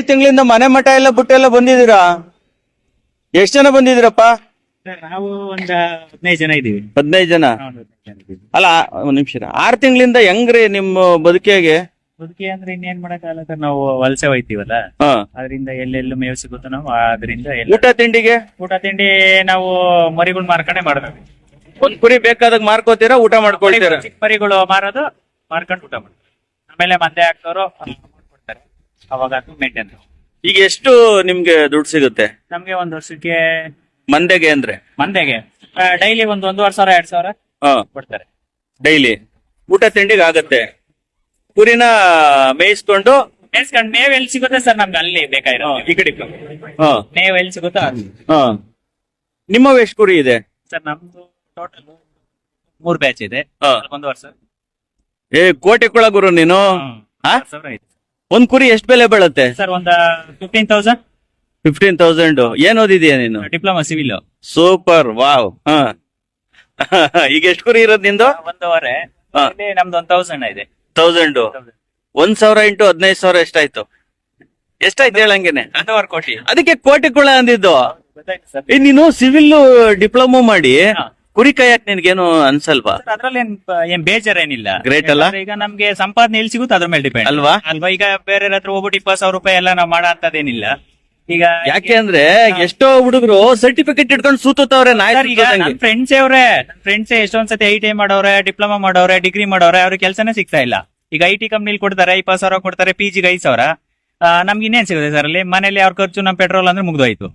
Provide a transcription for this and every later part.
ನಾಲ್ಕೈದು ತಿಂಗಳಿಂದ ಮನೆ ಮಠ ಎಲ್ಲ ಬಿಟ್ಟು ಎಲ್ಲ ಬಂದಿದ್ದೀರಾ? ಎಷ್ಟ್ ಜನ ಬಂದಿದ್ದೀರಪ್ಪ? ನಾವು ಒಂದ್ ಹದಿನೈದು ಜನ ಇದೀವಿ ಹದಿನೈದು ಜನ? ಹದಿನೈದು. ಅಲ್ಲ ಒಂದ್ ನಿಮಿಷ ಆರ್ ತಿಂಗಳಿಂದ ಹೆಂಗ್ರಿ ನಿಮ್ಮ ಬದುಕಿಗೆ? ಬದುಕಿ ಅಂದ್ರೆ ಇನ್ನೇನ್ ಮಾಡಕ್ಕಾಗಲ್ಲ ಸರ್ ನಾವು ವಲಸೆ ಹೋಯ್ತೀವಲ್ಲ? ಹಾ. ಅದರಿಂದ ಎಲ್ಲೆಲ್ಲೂ ಮೇವ್ ಸಿಗುತ್ತೋ ನಾವು ಅದರಿಂದ ಎಲ್ಲ ಊಟ ತಿಂಡಿಗೆ? ಊಟ ತಿಂಡಿ ನಾವು ಮರಿಗಳು ಮಾರ್ಕೊಂಡೆ ಮಾಡ್ಬೇಕು ಒಂದ್ ಕುರಿ ಬೇಕಾದಾಗ ಮಾರ್ಕೋತೀರಾ ಊಟ ಮಾಡ್ಕೊಳ್ತೀರಾ? ಚಿಕ್ಕ ಮರಿಗಳು ಮಾರೋದು ಮಾರ್ಕೊಂಡು ಊಟ ಮಾಡ್ತೀವಿ. ಆಮೇಲೆ ಮಂದೆ ಹಾಕ್ತವ್ರು ಅವಾಗ ಅದು ಮೇಂಟೈನ್ ಈಗ ಎಷ್ಟು ನಿಮ್ಗೆ ದುಡ್ಡು ಸಿಗುತ್ತೆ? ನಮ್ಗೆ ಒಂದ್ ವರ್ಷಕ್ಕೆ ಮಂದೆಗೆ ಅಂದ್ರೆ? ಮಂದೆಗೆ. ಡೈಲಿ ಒಂದ್ ಒಂದೂವರೆ ಸಾವಿರ ಎರಡ್ ಸಾವಿರ ಹಾ. ಕೊಡ್ತಾರೆ. ಡೈಲಿ ಊಟ ತಿಂಡಿಗೆ ಆಗತ್ತೆ. ಕುರಿನ ಮೇಯಿಸ್ಕೊಂಡು? ಮೇಯಿಸ್ಕೊಂಡು ಮೇವ್ ಎಲ್ಲಿ ಸಿಗುತ್ತೆ ಸರ್ ನಮ್ಗೆ? ಅಲ್ಲಿ ಬೇಕಾಗಿರೋ ಈ ಕಡೆ ಮೇವ್ ಎಲ್ಲಿ ಸಿಗುತ್ತೋ ಅಲ್ಲಿ. ನಿಮ್ಮ ಎಷ್ಟು ಕುರಿ ಇದೆ? ಸರ್ ನಮ್ದು ಟೋಟಲ್ ಮೂರ್ ಬ್ಯಾಚ್ ಇದೆ. ಒಂದು ವರ್ಷ. ಏ ಕೋಟೆ ಕುಳ ಗುರು ನೀನು? ಸಾವಿರ ಐತೆ ಒಂದ್ ಕುರಿ ಎಷ್ಟ್ ಬೆಲೆ ಬೀಳುತ್ತೆ? ಸರ್ ಒಂದ್ ಫಿಫ್ಟೀನ್ ತೌಸಂಡ್ ಫಿಫ್ಟೀನ್ ತೌಸಂಡ್ ಏನ್ ಓದಿದ್ಯಾ ನೀನು? Diploma civil. Super wow. ಹಾ. ಈಗ ಎಷ್ಟು ಕುರಿ ಇರೋದ್ ನಿಂದು? ಒಂದೂವರೆ. ಹಾ. ಇಲ್ಲಿ ನಮ್ದು ಒಂದ್ ತೌಸಂಡ್ ಇದೆ. ತೌಸಂಡ್ ಒಂದ್ ಸಾವಿರ ಇಂಟು ಹದಿನೈದು ಸಾವಿರ ಎಷ್ಟಾಯ್ತು? ಎಷ್ಟಾಯ್ತು ಹೇಳಂಗೇನೆ? ಒಂದೂವರೆ ಕೋಟಿ. ಅದಕ್ಕೆ ಕೋಟಿ ಕೂಡ ಅಂದಿದ್ದು. ಗೊತ್ತಾಯ್ತು ಸರ್. ಏ, ನೀನು ಸಿವಿಲ್ ಡಿಪ್ಲೊಮಾ ಮಾಡಿ ಹಾ. ಕುರಿ ಕಾಯಕ್ ನಿನ್ಗೇನು ಅನ್ಸಲ್ವಾ? ಅದ್ರಲ್ಲಿ ಏನ್ ಏನ್ ಬೇಜಾರೇನಿಲ್ಲ. ಗ್ರೇಟ್ ಅಲ್ಲ? ಯಾಕಂದ್ರೆ ಈಗ ನಮ್ಗೆ ಸಂಪಾದನೆ ಎಲ್ಲಿ ಸಿಗುತ್ತೆ ಅದ್ರ ಮೇಲೆ ಡಿಪೆಂಡ್ ಅಲ್ವಾ? ಅಲ್ವಾ? ಈಗ ಬೇರೆ ಹತ್ರ ಹೋಗ್ಬಿಟ್ಟು ಇಪ್ಪತ್ತು ಸಾವಿರ ರೂಪಾಯಿ ಎಲ್ಲ ನಾವು ಮಾಡೋ ಅಂತದೇನಿಲ್ಲ ಈಗ ಯಾಕೆ ಅಂದ್ರೆ ಎಷ್ಟೋ ಹುಡುಗರು ಸರ್ಟಿಫಿಕೇಟ್ ಇಟ್ಕೊಂಡು ಸೂತವ್ರೆ ನಾಯಿ ಸರ್ ಈಗ ಫ್ರೆಂಡ್ಸ್ ಅವ್ರೆ ಫ್ರೆಂಡ್ಸ್ ಎಷ್ಟೊಂದ್ ಸತಿ ಐ ಟಿ ಐ ಮಾಡೋರೆ ಡಿಪ್ಲೊಮಾ ಮಾಡೋರೆ ಡಿಗ್ರಿ ಮಾಡೋರೆ ಅವ್ರಿಗೆ ಕೆಲಸನೇ ಸಿಗ್ತಾ ಇಲ್ಲ. ಈಗ ಐ ಟಿ ಕಂಪ್ನಿಲಿ ಕೊಡ್ತಾರೆ ಇಪ್ಪತ್ತು ಸಾವಿರ ಕೊಡ್ತಾರೆ ಪಿ ಜಿಗೆ ಐದು ಸಾವಿರ ನಮ್ಗೆ ಇನ್ನೇನ್ ಸಿಗುತ್ತೆ ಸರ್ ಅಲ್ಲಿ? ಮನೇಲಿ ಅವ್ರ ಖರ್ಚು ನಮ್ ಪೆಟ್ರೋಲ್ ಅಂದ್ರೆ ಮುಗ್ದೋಯ್ತು.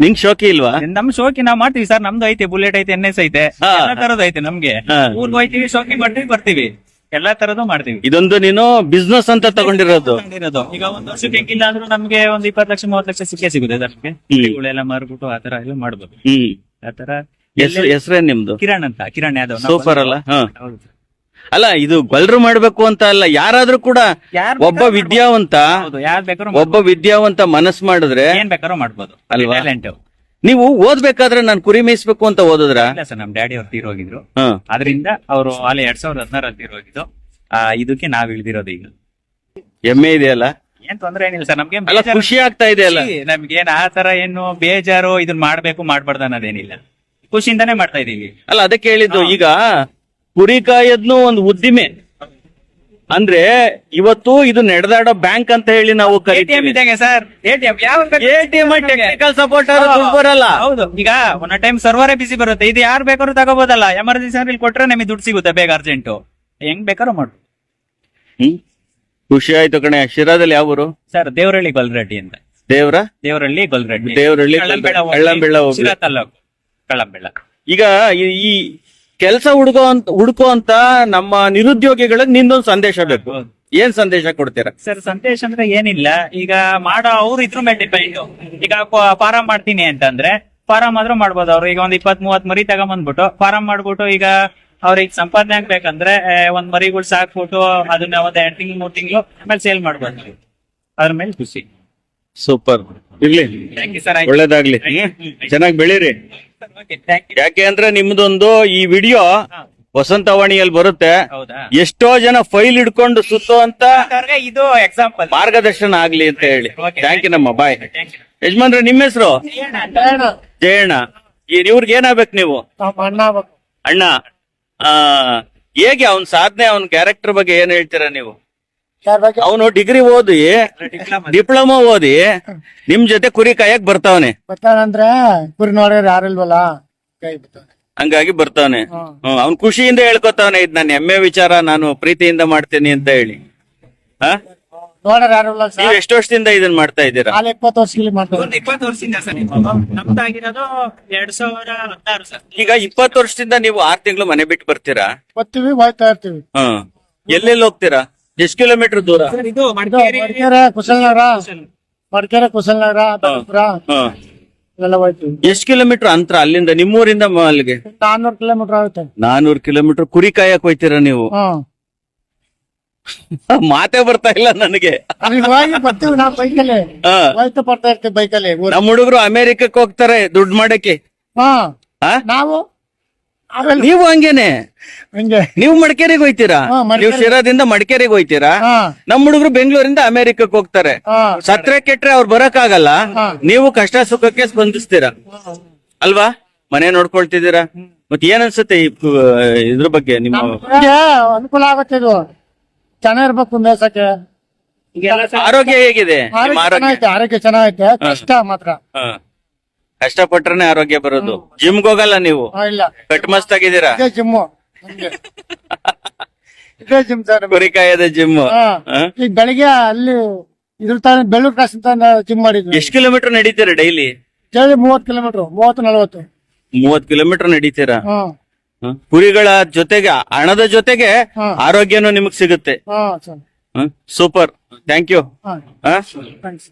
ನಿಂಗ್ ಶೋಕಿ ಇಲ್ವಾ? ನಮ್ ಶೋಕಿ ನಾವ್ ಮಾಡ್ತೀವಿ ಸರ್. ನಮ್ದು ಐತೆ ಬುಲೆಟ್ ಐತೆ ಎನ್ ಎಸ್ ಐತೆ. ಹಾ. ಎಲ್ಲಾ ತರದ್ದು ಐತೆ ನಮ್ಗೆ. ಹಾ. ಊರ್ಗ್ ಹೋಯ್ತೀವಿ ಶೋಕಿ ಮಾಡ್ತೀವಿ ಬರ್ತೀವಿ. ಎಲ್ಲಾ ತರದ್ದು ಮಾಡ್ತೀವಿ. ಇದೊಂದು ನೀನು ಬಿಸ್ನೆಸ್ ಅಂತ ತಗೊಂಡಿರೋದು. ತಗೊಂಡಿರೋದು. ಈಗ ಒಂದ್ ವರ್ಷಕ್ಕೆ ಇಲ್ಲ ಅಂದ್ರೂ ನಮ್ಗೆ ಒಂದ್ ಇಪ್ಪತ್ ಲಕ್ಷ ಮೂವತ್ ಲಕ್ಷ ಸಿಕ್ಕೇ ಸಿಗುತ್ತೆ ಸರ್ ನಮ್ಗೆ ಎಲ್ಲಾ ಮಾರ್ಬಿಟ್ಟು ಆತರ ಎಲ್ಲ ಮಾಡ್ಬೋದು. ಹ್ಮ್. ಆತರ ಹೆಸರು ಹೆಸರೇನ್ ನಿಮ್ದು? ಕಿರಣ್ ಅಂತ ಕಿರಣ್ ಯಾದವ್. ನಾವು ಸೂಪರ್ ಅಲ್ಲ? ಹ. ಹೌದು ಸರ್. ಅಲ್ಲ ಇದು ಗೊಲ್ರು ಮಾಡ್ಬೇಕು ಅಂತ ಅಲ್ಲ ಯಾರಾದ್ರೂ ಕೂಡ ಯಾರ್ ಒಬ್ಬ ಬೇಕಾದ್ರೂ ವಿದ್ಯಾವಂತ ಹೌದು ಯಾರ್ ಬೇಕಾದ್ರೂ ಒಬ್ಬ ವಿದ್ಯಾವಂತ ಮನಸ್ ಮಾಡಿದ್ರೆ ಏನ್ ಬೇಕಾದ್ರೂ ಮಾಡ್ಬೋದು. ಅಲ್ವಾ? ಟ್ಯಾಲೆಂಟ್ ನೀವು ಓದ್ಬೇಕಾದ್ರೆ ನಾನು ಕುರಿ ಮೇಯಿಸ್ಬೇಕು ಅಂತ ಓದಿದ್ರ? ಇಲ್ಲ ಸರ್ ನಮ್ ಡ್ಯಾಡಿ ಅವ್ರು ತೀರೋಗಿದ್ರು ಹೋಗಿದ್ರು. ಅದರಿಂದ ಅವರು ಅಲ್ಲಿ ಎರಡ್ ಸಾವಿರದ ಹದಿನಾರಲ್ಲಿ ತೀರೋಗಿದ್ದು ಆ ಇದಕ್ಕೆ ನಾವ್ ಇಳ್ದಿರೋದು ಈಗ. ಎಮ್ಮೆ ಇದೆಯಲ್ಲ? ಏನ್ ತೊಂದ್ರೆ ಏನಿಲ್ಲ ಸರ್ ನಮ್ಗೆ ಅಲ್ಲ ಖುಷಿ ಆಗ್ತಾ ಇದೆ ಅಲ್ಲ? ನಮ್ಗೇನ್ ಆ ತರ ಏನು ಬೇಜಾರು ಇದನ್ನ ಮಾಡ್ಬೇಕು ಮಾಡ್ಬಾರ್ದು ಅನ್ನೋದೇನಿಲ್ಲ. ಖುಷಿಯಿಂದಾನೇ ಮಾಡ್ತಾ ಇದೀವಿ. ಅಲ್ಲ ಅದಕ್ಕೆ ಹೇಳಿದ್ದು ಈಗ ಕುರಿ ಕಾಯದ್ನು ಒಂದು ಉದ್ದಿಮೆ. ಅಂದ್ರೆ ಇವತ್ತು ಇದು ನಡೆದಾಡೋ ಬ್ಯಾಂಕ್ ಅಂತ ಹೇಳಿ ನಾವು ಎಟಿಎಂ ಇದ್ದಂಗೆ ಸರ್. ಎಟಿಎಂ ಯಾವ ಎಟಿಎಂ ಟೆಕ್ನಿಕಲ್ ಸಪೋರ್ಟ್ ದುಡ್ಡು ಬರಲ್ಲ. ಹೌದು. ಈಗ ಒನ್ ಟೈಮ್ ಸರ್ವರೇ ಬಿಸಿ ಬರುತ್ತೆ. ಇದು ಯಾರು ಬೇಕಾದ್ರೂ ತಗೋಬೋದಲ್ಲ. ಎಮರ್ಜೆನ್ಸಿ ಅಂದ್ರೆ ಇಲ್ಲಿ ಕೊಟ್ರೆ ನಮಗೆ ದುಡ್ಡು ಸಿಗುತ್ತೆ ಬೇಗ ಅರ್ಜೆಂಟ್ ಹೆಂಗ್ ಬೇಕಾದ್ರೂ ಮಾಡು. ಹ್ಮ್? ಖುಷಿ ಆಯ್ತು ಕಣೆ. ಶಿರಾದಲ್ಲಿ ಯಾವ ಊರು? ಸರ್ ದೇವರಳ್ಳಿ ಗೊಲ್ರೆಡ್ಡಿ ಅಂತ. ದೇವ್ರ? ದೇವರಳ್ಳಿ ಗೊಲ್ರೆಡ್ಡಿ. ದೇವರಳ್ಳಿ ಕಳ್ಳಂಬೆಳ ಹೋಗ್ಲಿ, ಕಳ್ಳಂಬೆಳ ಹೋಗ್ಲಿ. ಶಿರಾ ತಾಲ್ಲೂಕು. ಕಳ್ಳಂಬೆಳ. ಈಗ ಈ ಕೆಲಸ ಹುಡುಕೋ ಅಂತ ಹುಡುಕೋ ಅಂತ ನಮ್ಮ ನಿರುದ್ಯೋಗಿಗಳಿಗೆ ನಿಂದೊಂದು ಸಂದೇಶ ಬೇಕು. ಏನ್ ಸಂದೇಶ ಕೊಡ್ತೀರಾ? ಸರ್, ಸಂದೇಶ ಅಂದ್ರೆ ಏನಿಲ್ಲ. ಈಗ ಮಾಡೋ ಅವ್ರು ಇದ್ರ ಮೇಲೆ ಡಿಪೆಂಡ್ ಈಗ ಫಾರಂ ಮಾಡ್ತೀನಿ ಅಂತಂದ್ರೆ ಫಾರಂ ಆದ್ರೂ ಮಾಡ್ಬೋದು ಅವ್ರು. ಈಗ ಒಂದ್ ಇಪ್ಪತ್ ಮೂವತ್ ಮರಿ ತಗೊಂಬಂದ್ಬಿಟ್ಟು ಫಾರಂ ಮಾಡ್ಬಿಟ್ಟು ಈಗ ಅವ್ರಿಗೆ ಸಂಪಾದನೆ ಆಗ್ಬೇಕಂದ್ರೆ ಒಂದ್ ಮರಿಗಳು ಸಾಕ್ಬಿಟ್ಟು ಅದನ್ನ ಒಂದ್ ಎರಡ್ ತಿಂಗ್ಳು, ಮೂರ್ ತಿಂಗ್ಳು ಆಮೇಲೆ ಸೇಲ್ ಮಾಡ್ಬೋದು. ಅದ್ರ ಮೇಲೆ ಖುಷಿ. ಸೂಪರ್ ಇರ್ಲಿ. ಥ್ಯಾಂಕ್ ಯು ಸರ್ ಒಳ್ಳೇದಾಗ್ಲಿ. ಚೆನ್ನಾಗಿ ಬೆಳೀರಿ. ಥ್ಯಾಂಕ್ ಯು ಯಾಕೆ ಅಂದ್ರೆ ನಿಮ್ದೊಂದು ಈ ವಿಡಿಯೋ ವಸಂತವಾಣಿಯಲ್ಲಿ ಬರುತ್ತೆ. ಹೌದಾ? ಎಷ್ಟೋ ಜನ ಫೈಲ್ ಹಿಡ್ಕೊಂಡು ಸುತ್ತೋ ಅಂತ ಇದು ಎಕ್ಸಾಂಪಲ್ ಮಾರ್ಗದರ್ಶನ ಆಗ್ಲಿ ಅಂತ ಹೇಳಿ. ಥ್ಯಾಂಕ್ ಯು ನಮ್ಮ. ಬಾಯ್ ಯಜಮಾನ್ರೆ ನಿಮ್ಮ ಹೆಸರು? ಜಯಣ್ಣ ಈ ಇವ್ರಿಗೆ ಏನಾಗ್ಬೇಕು ನೀವು? ಅಣ್ಣ ಆ ಹೇಗೆ ಅವನ್ ಸಾಧನೆ ಅವನ್ ಕ್ಯಾರೆಕ್ಟರ್ ಬಗ್ಗೆ ಏನ್ ಹೇಳ್ತೀರಾ ನೀವು? ಅವನು ಡಿಗ್ರಿ ಓದಿ ಡಿಪ್ಲೊಮಾ. ಓದಿ ನಿಮ್ ಜೊತೆ ಕುರಿ ಕಾಯಕ್ ಬರ್ತಾವನೆ. ಬರ್ತಾನಂದ್ರೆ ಕುರಿ ನೋಡ್ರಿ ಯಾರಿಲ್ವಲ್ಲ ಕೈ ಹಂಗಾಗಿ ಬರ್ತಾವನೆ. ಅವ್ನ್ ಖುಷಿಯಿಂದ ಹೇಳ್ಕೊತಾವನೆ ಇದ್ ನಾನು ಹೆಮ್ಮೆ ವಿಚಾರ ನಾನು ಪ್ರೀತಿಯಿಂದ ಮಾಡ್ತೀನಿ ಅಂತ ಹೇಳಿ. ಹಾ? ನೋಡ್ರಿ ಯಾರಿಲ್ಲ ನೀವ್ ಎಷ್ಟು ವರ್ಷದಿಂದ ಇದನ್ ಮಾಡ್ತಾ ಇದ್ದೀರಾ? ಇಪ್ಪತ್ತು ವರ್ಷದಲ್ಲಿ ಮಾಡ್ತಾರೆ ಒಂದು ಇಪ್ಪತ್ತು ವರ್ಷದಿಂದ ಸರ್ ನಮ್ದಾಗಿರೋದು ಎರಡ್ ಸಾವಿರ ಹದಿನಾರು ಸರ್. ಈಗ ಇಪ್ಪತ್ತು ವರ್ಷದಿಂದ ನೀವು ಆರ್ ತಿಂಗಳು ಮನೆ ಬಿಟ್ಟು ಬರ್ತೀರಾ? ಬರ್ತೀವಿ ಹೋಯ್ತಾ ಇರ್ತೀವಿ. ಎಲ್ಲೆಲ್ಲಿ ಹೋಗ್ತೀರಾ? ಎಷ್ಟ್ ಕಿಲೋಮೀಟರ್ ದೂರ? ಸರ್ ಇದು ಇದು ಮಡಿಕೇರಿ ಮಡಿಕೇರೆ ಕುಶಲನಗರ. ಮಡಿಕೇರೆ ಕುಶಲನಗರ ಬೆಳಪುರ ಹಾ. ಇವೆಲ್ಲ ಹೋಯ್ತೀವಿ ಎಷ್ಟ್ ಕಿಲೋಮೀಟರ್ ಅಂತರ ಅಲ್ಲಿಂದ? ನಿಮ್ಮೂರಿಂದ ಮ- ಅಲ್ಲಿಗೆ? ನಾನ್ನೂರು ಕಿಲೋಮೀಟರ್ ಆಗುತ್ತೆ. ನಾನೂರು ಕಿಲೋಮೀಟರ್ ಕುರಿ ಕಾಯಕ್ ಹೋಯ್ತೀರಾ ನೀವು? ಹ್ಮ್ ಮಾತೇ ಬರ್ತಾ ಇಲ್ಲ ನನಗೆ. ಅಲ್ಲಿ ಹೋಗಿ ಬರ್ತೀವಿ ನಾವು ಬೈಕಲ್ಲಿ. ಹಾ. ಹೋಯ್ತಾ ಬರ್ತಾ ಇರ್ತೀವಿ ಬೈಕಲ್ಲಿ. ಊರ್ ನಮ್ಮ ಹುಡುಗರು ಅಮೆರಿಕಕ್ಕೆ ಹೋಗ್ತಾರೆ ದುಡ್ಡು ಮಾಡಕ್ಕೆ. ಹಾ. ಹಾ? ನಾವು ನೀವು ಹಂಗೇನೆ. ಹಿಂಗೆ. ನೀವು ಮಡಿಕೇರಿಗೆ ಹೋಯ್ತೀರಾ? ಹಾ, ಮಡಿಕೇರಿ. ನೀವು ಶಿರಾದಿಂದ ಮಡಿಕೇರಿಗೆ ಹೋಯ್ತೀರಾ? ಹಾ. ನಮ್ಮ ಹುಡುಗರು ಬೆಂಗಳೂರಿಂದ ಅಮೆರಿಕಕ್ಕೆ ಹೋಗ್ತಾರೆ. ಹಾ. ಸತ್ರೆ ಕೆಟ್ರೆ ಅವ್ರು ಬರಕ್ ಆಗಲ್ಲ ನೀವು ಕಷ್ಟ ಸುಖಕ್ಕೆ ಸ್ಪಂದಿಸ್ತೀರಾ? ಅಲ್ವಾ? ಮನೆ ನೋಡ್ಕೊಳ್ತಿದ್ದೀರಾ? ಮತ್ತೆ ಏನ್ ಅನ್ಸುತ್ತೆ ಈ ಕು- ಇದ್ರ ಬಗ್ಗೆ ನಿಮ್ಮ ನಮ್ಗೆ ಅನುಕೂಲ ಆಗುತ್ತೆ ಇದು. ಚೆನ್ನಾಗಿರ್ಬೇಕು ಮೇಸಕ್ಕೆ. ಆರೋಗ್ಯ ಹೇಗಿದೆ? ನಿಮ್ಮ ಆರೋಗ್ಯ ಆರೋಗ್ಯ. ಚೆನ್ನಾಗೈತೆ ಆರೋಗ್ಯ ಚೆನ್ನಾಗೈತೆ. ಕಷ್ಟ ಮಾತ್ರ. ಹಾ. ಕಷ್ಟಪಟ್ರೆ ಆರೋಗ್ಯ ಬರೋದು. ಜಿಮ್ಗೆ ಹೋಗಲ್ಲ ನೀವು. ಇಲ್ಲ. ಕಟ್ ಮಸ್ತ್ ಆಗಿದ್ದೀರಾ? ಇದೇ ಇದೇ ಜಿಮ್ ಸರ್ ಕುರಿ ಕಾಯದ ಜಿಮ್. ಈಗ ಬೆಳಿಗ್ಗೆ ಅಲ್ಲಿ ಇದ್ರ ತಾನೇ ಬೆಳ್ಳೂರು ಕ್ರಾಸ್ ಅಂತ ಜಿಮ್ ಮಾಡಿದ್ವಿ ಎಷ್ಟು ಕಿಲೋಮೀಟರ್ ನಡೀತೀರಾ ಡೈಲಿ? ಡೈಲಿ ಮೂವತ್ ಕಿಲೋಮೀಟರ್ ಮೂವತ್ತು ನಲವತ್ತು. ಮೂವತ್ ಕಿಲೋಮೀಟರ್ ನಡೀತೀರಾ? ಹ್ಮ್? ಕುರಿಗಳ ಜೊತೆಗೆ ಹಣದ ಜೊತೆಗೆ ಆರೋಗ್ಯನು ನಿಮಗ್ ಸಿಗುತ್ತೆ. ಹಾ ಸರ್. ಸೂಪರ್. Thank you. ಹಾ. ಥ್ಯಾಂಕ್ಸ್.